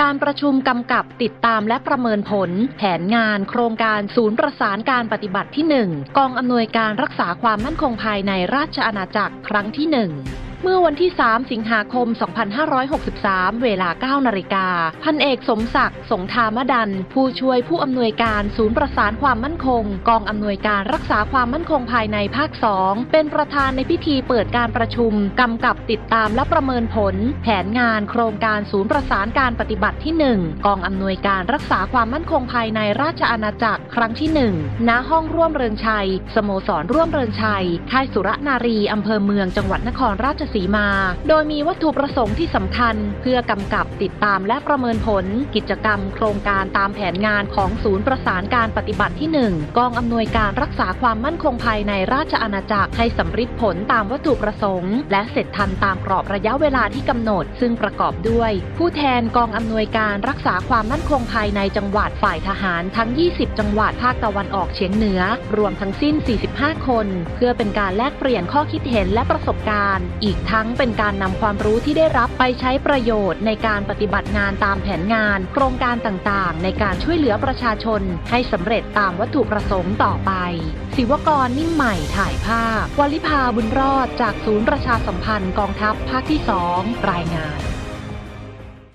การประชุมกำกับติดตามและประเมินผล แผนงานโครงการศูนย์ประสานการปฏิบัติที่ 1 กองอำนวยการรักษาความมั่นคงภายในราชอาณาจักรครั้งที่ 1 เมื่อวันที่ 3 สิงหาคม 2563 เวลา 9 นาฬิกา พันเอกสมศักดิ์ สงธามดัน ผู้ช่วยผู้อำนวยการศูนย์ประสานความมั่นคง กองอำนวยการรักษาความมั่นคงภายในภาค 2 เป็นประธานในพิธีเปิดการประชุม กำกับติดตามและประเมินผล แผนงานโครงการศูนย์ประสานการปฏิบัติที่ 1 กองอำนวยการรักษาความมั่นคงภายในราชอาณาจักรครั้งที่ 1 ณ ห้องร่วมเริงชัย สโมสรร่วมเริงชัย ค่ายสุรนารีอำเภอเมืองจังหวัดนครราชสีมา โดยมีวัตถุประสงค์ที่สำคัญ เพื่อกำกับติดตามและประเมินผล กิจกรรม โครงการตามแผนงานของศูนย์ประสานการปฏิบัติที่ 1 กองอำนวยการรักษาความมั่นคงภายในราชอาณาจักรให้สำเร็จผลตามวัตถุประสงค์ และเสร็จทันตามกรอบระยะเวลาที่กำหนด ซึ่งประกอบด้วย ผู้แทนกองอำนวยการรักษาความมั่นคงภายในจังหวัดฝ่ายทหารทั้ง 20 จังหวัดภาคตะวันออกเฉียงเหนือ รวมทั้งสิ้น 45 คน เพื่อเป็นการแลกเปลี่ยนข้อคิดเห็นและประสบการณ์ อีกทั้งเป็นการนำความรู้ที่ได้รับไปใช้ประโยชน์ในการปฏิบัติงานตามแผนงาน โครงการต่างๆ ในการช่วยเหลือประชาชน ให้สำเร็จตามวัตถุประสงค์ต่อไป ศิวกรนิ่มใหม่ถ่ายภาพวลิภาบุญรอดจากศูนย์ประชาสัมพันธ์กองทัพภาคที่ 2 รายงาน